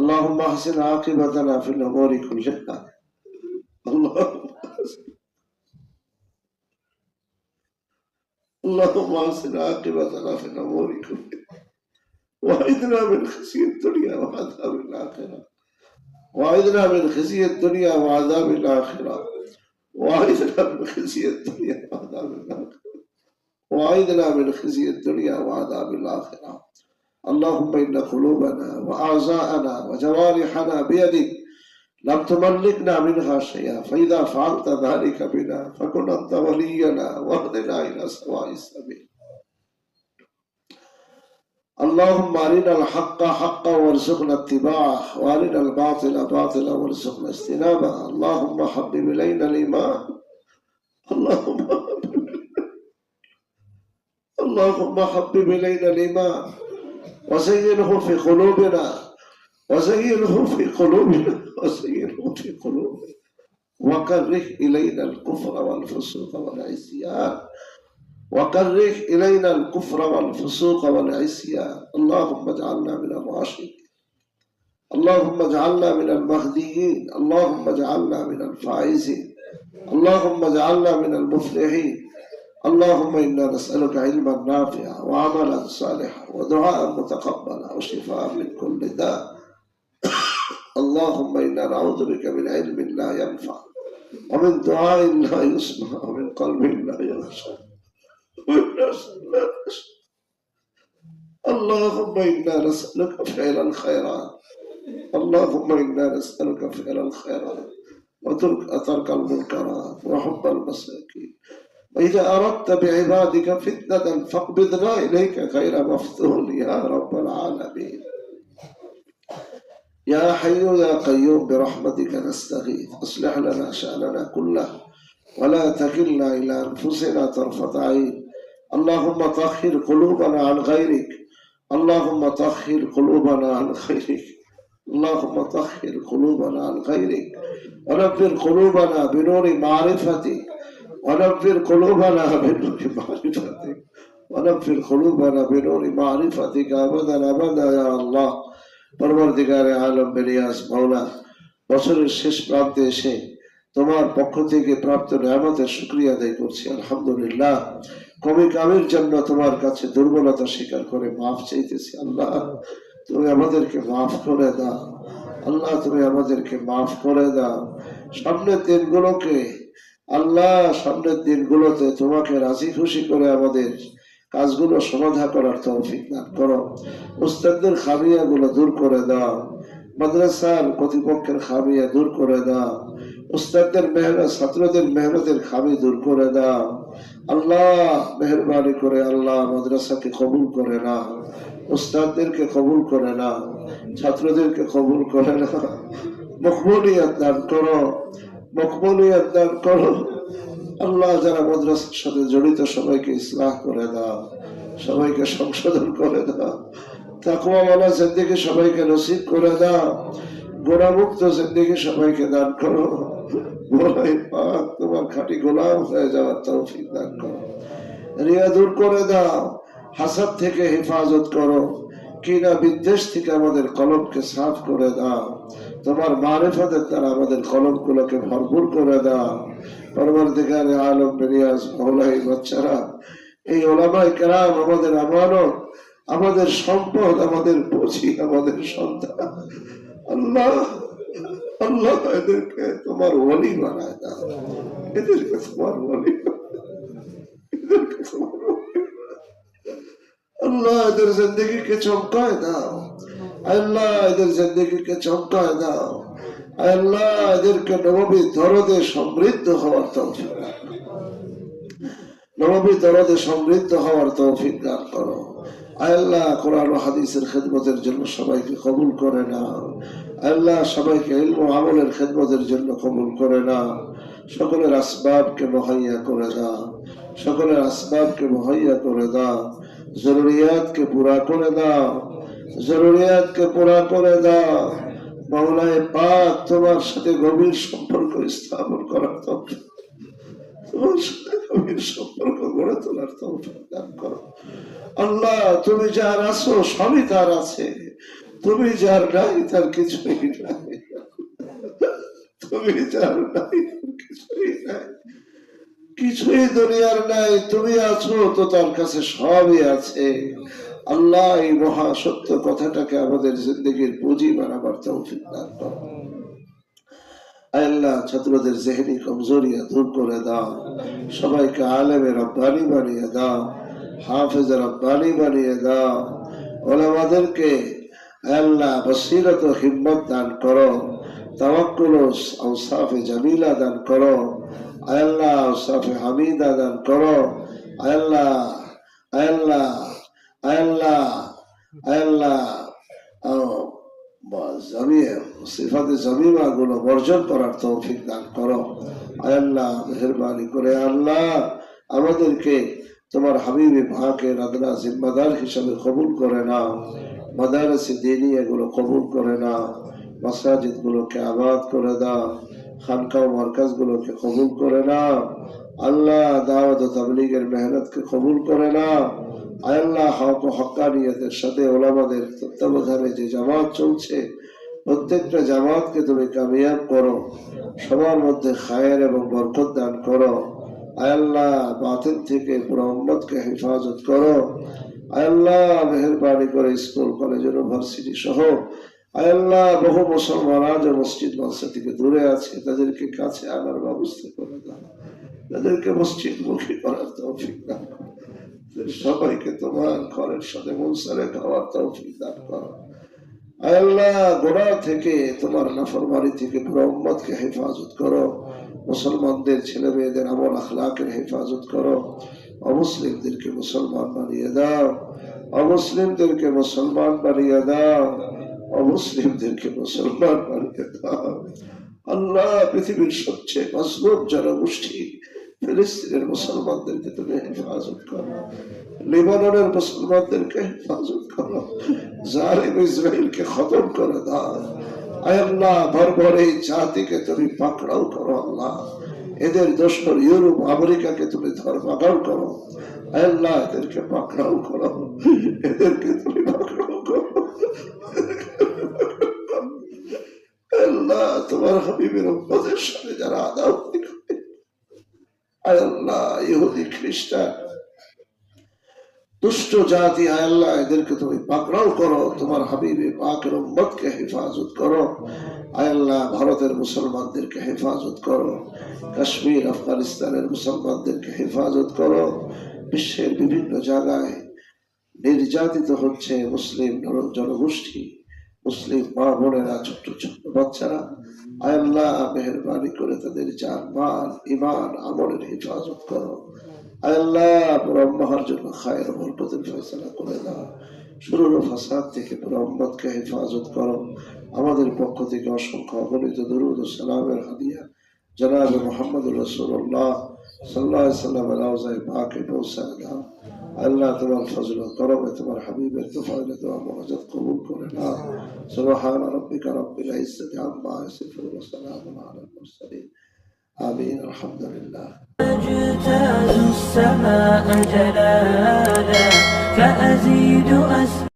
اللهم احسن عاقبتنا في الأمور كلها. اللهم احسن عاقبتنا في الأمور كلها. وأعذنا من خزي الدنيا وعذاب الآخرة. وأعذنا من خزي الدنيا وعذاب الآخرة. وأعذنا من خزي الدنيا وعذاب الآخرة. وأعذنا من خزي الدنيا وعذاب الآخرة. اللهم إن قلوبنا واعضاءنا وجوارحنا بيدك لم تملكنا منها شيئا فإذا فعلت ذلك بنا فكن أنت ولينا واهدنا إلى سواء السبيل. اللهم أرنا الحق حقا وارزقنا اتباعه وأرنا الباطل باطلا وارزقنا اجتنابه. اللهم حبب إلينا الإيمان. اللهم اللهم حبب إلينا الإيمان. وزينه في قلوبنا وزينه في قلوبنا وزينه في قلوبنا. وكره إلينا الكفر والفسوق والعصيان. وكره إلينا الكفر والفسوق والعصيان. اللهم اجعلنا من الراشدين. اللهم اجعلنا من المهديين. اللهم اجعلنا من الفائزين. اللهم اجعلنا من المفلحين. اللهم إنا نسألك علما نافعا وعملا صالحا ودعاء متقبلا وشفاء من كل داء. اللهم إنا نعوذ بك من علم لا ينفع ومن دعاء لا يسمع ومن قلب لا يخشى. اللهم إنا نسألك فعل الخيرات. اللهم إنا نسألك فعل الخيرات. وترك ترك المنكرات وحب المساكين. وإذا أردت بعبادك فتنة فاقبضنا إليك غير مفتون يا رب العالمين. يا حي يا قيوم برحمتك نستغيث. أصلح لنا شأننا كله ولا تكلنا إلى أنفسنا طرفة عين. اللهم طهر قلوبنا عن غيرك. اللهم طهر قلوبنا عن غيرك اللهم طهر قلوبنا عن غيرك. ونفر قلوبنا بنور معرفتك. ونفر قلوبنا بنور معرفتك ونفر قلوبنا بنور معرفتك أبدا أبدا يا الله পরবর্তীকারে Alam various মাওলা বছরের শেষ প্রান্তে এসে তোমার পক্ষ থেকে প্রাপ্ত নিয়ামতের শুক্রিয়া আদায় করছি আলহামদুলিল্লাহ কবি কামের জন্য তোমার কাছে দুর্বলতা স্বীকার করে মাফ চাইতেছি আল্লাহ তুমি আমাদেরকে মাফ করে দাও আল্লাহ তুমি আমাদেরকে মাফ করে দাও সামনের দিনগুলোকে আল্লাহ সামনের দিনগুলোতে তোমাকে রাজি খুশি করে আমাদের কাজগুলো সমাধা করার তৌফিক দান করো। উস্তাদদের খামিয়া গুলো দূর করে দাও। মাদ্রাসার কর্তৃপক্ষের খামিয়া দূর করে দাও। উস্তাদদের মেহনত, ছাত্রদের মেহনতের খামি দূর করে দাও। আল্লাহ মেহরবানি করে আল্লাহ মাদ্রাসাকে কবুল করে না উস্তাদদেরকে কবুল করে না ছাত্রদেরকে কবুল করে না মকবুলিয়াত দান করো। মকবুলিয়াত দান করো। আল্লাহ যারা মাদ্রাসার সাথে জড়িত, সবাইকে করে দাও, সবাইকে সংশোধন করে দাও। সবাইকে নসিব করে দাও। গোড়ামুক্ত সবাইকে দান করো। তোমার খাঁটি গোলাম হয়ে যাওয়ার তৌফিক দান করো। রিয়া দূর করে দাও। হাসাদ থেকে হেফাজত করো। কিনা বিদ্বেষ থেকে আমাদের কলমকে সাফ করে দাও। তোমার মারেফতের দ্বারা আমাদের কলমগুলোকে ভরপুর করে দাও। পরবর্তীকালে আলম বেরিয়াজ মৌলাই বাচ্চারা, এই ওলামাই কেরাম আমাদের আমানত, আমাদের সম্পদ, আমাদের পুঁজি, আমাদের সন্তান। আল্লাহ আল্লাহ এদেরকে তোমার ওলি বানায় দাও। এদেরকে তোমার ওলি এদেরকে তোমার ওলি আল্লাহ এদের জিন্দগিকে চমকায় দাও। আল্লাহ এদের জিন্দগিকে চমকায় দাও। আল্লাহ এদেরকে নবমী দরদে সমৃদ্ধ হওয়ার তৌফিক নবমী দরদে সমৃদ্ধ হওয়ার তৌফিক দান করো। আল্লাহ কোরআন হাদিসের খেদমতের জন্য সবাইকে কবুল করে না আল্লাহ সবাইকে ইলম আমলের খেদমতের জন্য কবুল করে না সকলের আসবাবকে মহাইয়া করে দাও। সকলের আসবাবকে মহাইয়া করে দাও। জরুরিয়াতকে পুরা করে দাও জরুরিয়াতকে পুরা করে দাও। মাওলায় পাক তোমার সাথে গভীর সম্পর্ক স্থাপন করার তৌফিক তোমার সাথে গভীর সম্পর্ক গড়ে তোলার তৌফিক দান করো। আল্লাহ, তুমি যার আছো, সবই তার আছে। তুমি যার নাই, তার কিছুই নাই। তুমি যার নাই কিছুই দুনিয়ার নাই, তুমি আছো তো তার কাছে সবই আছে। আল্লাহ এই মহা সত্য কথাটাকে আমাদের জিন্দগির পুঁজি বানাবার তৌফিক আল্লাহ, ছাত্রদের কমজোরিয়া দূর করে দাও। সবাইকে আলেমে রব্বানি বানিয়ে দাও। বানিয়ে দাও। ওলামাদেরকে আল্লাহ, বসিরত হিম্মত দান করো। তাওয়াক্কুল জামিলা দান করো। আয় আল্লাহ আওসাফে হামিদা দান করো। আয় আল্লাহ আয় আল্লাহ আয় আল্লাহ। আয় আল্লাহ আহ, জামিয়ে সিফাতে জামিমা গুলো বর্জন করার তৌফিক দান করো। আয় আল্লাহ মেহরবানি করে আল্লাহ আমাদেরকে তোমার হাবিবি ভাকে রাদনা জিম্মাদার হিসাবে কবুল করে নাও। মাদারসে দিনী এগুলো কবুল করে নাও। মাসাজিদ গুলোকে আবাদ করে দাও। খানকা ও মার্কাজ গুলোকে কবুল করে নাও আল্লাহ দাওয়াত ও তাবলীগের মেহনতকে কবুল করে আয় আল্লাহ হক ও হক্কানিয়তের সাথে ওলামাদের তত্ত্বাবধানে যে জামাত চলছে, প্রত্যেকটা জামাতকে তুমি কামিয়াব করো। সবার মধ্যে খায়ের এবং বরকত দান করো। আল্লাহ, বাতিল থেকে পুরো উম্মতকে হেফাজত করো। আল্লাহ, মেহরবানি করে স্কুল, কলেজ, ইউনিভার্সিটি সহ আল্লাহ বহু মসজিদ মাসা থেকে দূরে আছে, তাদেরকে কাছে আনার ব্যবস্থা করে দাও। তাদেরকে মসজিদ মুখী করার তৌফিক করো। সবাইকে তোমার ঘরের সাথে মনসারে খাওয়ার তৌফিক দান করো। আল্লাহ, গোড়া থেকে তোমার নাফরমারি থেকে হেফাজত করো। মুসলমানদের ছেলে মেয়েদের আমল আখলাকের হেফাজত করো। অমুসলিমদেরকে মুসলমান বানিয়ে দাও। অমুসলিমদেরকে মুসলমান বানিয়ে দাও। অমুসলিমদেরকে মুসলমান বানিয়ে দাও। আল্লাহ পৃথিবীর সবচেয়ে মজলুম জনগোষ্ঠী ফিলিস্তিনের মুসলমানদেরকে তুমি হেফাজত করো। লিবাননের মুসলমানদেরকে হেফাজত করো। জালিম ইসরায়েলকে খতম করে দাও। জাতিকে তুমি পাকড়াও করো আল্লাহ। এদের দোষর ইউরোপ, আমেরিকাকে তুমি ধর্মাগাও করো। আল্লাহ, এদেরকে পাকড়াও করো। এদেরকে তুমি পাকড়াও করো তোমার হাবিবের উম্মতের সাথে যারা করে। আয় আল্লাহ, ইহুদি, খ্রিস্টান, দুষ্ট জাতি, আয় আল্লাহ, এদেরকে তুমি পাকড়াও করো, তোমার হাবিবে পাকের হেফাজত করো। আয় আল্লাহ, ভারতের মুসলমানদেরকে হেফাজত করো। কাশ্মীর, আফগানিস্তানের মুসলমানদেরকে হেফাজত করো। বিশ্বের বিভিন্ন জায়গায় নির্যাতিত হচ্ছে মুসলিম জনগোষ্ঠী। মুসলিম মা বোনেরা, ছোট্ট ছোট্ট বাচ্চারা, আল্লাহ মেহরবানি করে তাদের জান মাল ইমান আমলের হেফাজত করো। আল্লাহ ব্রহ্মার জন্য খায়ের বরকতের ফয়সলা করে দাও। শুরুর ফাসাদ থেকে ব্রহ্মতকে হেফাজত করো। আমাদের পক্ষ থেকে অসংখ্য অগণিত দরুদ সালামের হাদিয়া। জনাব মোহাম্মদ রসুল্লাহ صلى الله عليه وسلم على باقي نوسع لها الله تبارك الفضل والكرم اعتبر حبيب الدفع لدعاء مغزات قبول كلنا سبحان ربك رب العزة عما يصفون وسلام على المرسلين. آمين. الحمد لله. أجتاز السماء جلالا فأزيد أس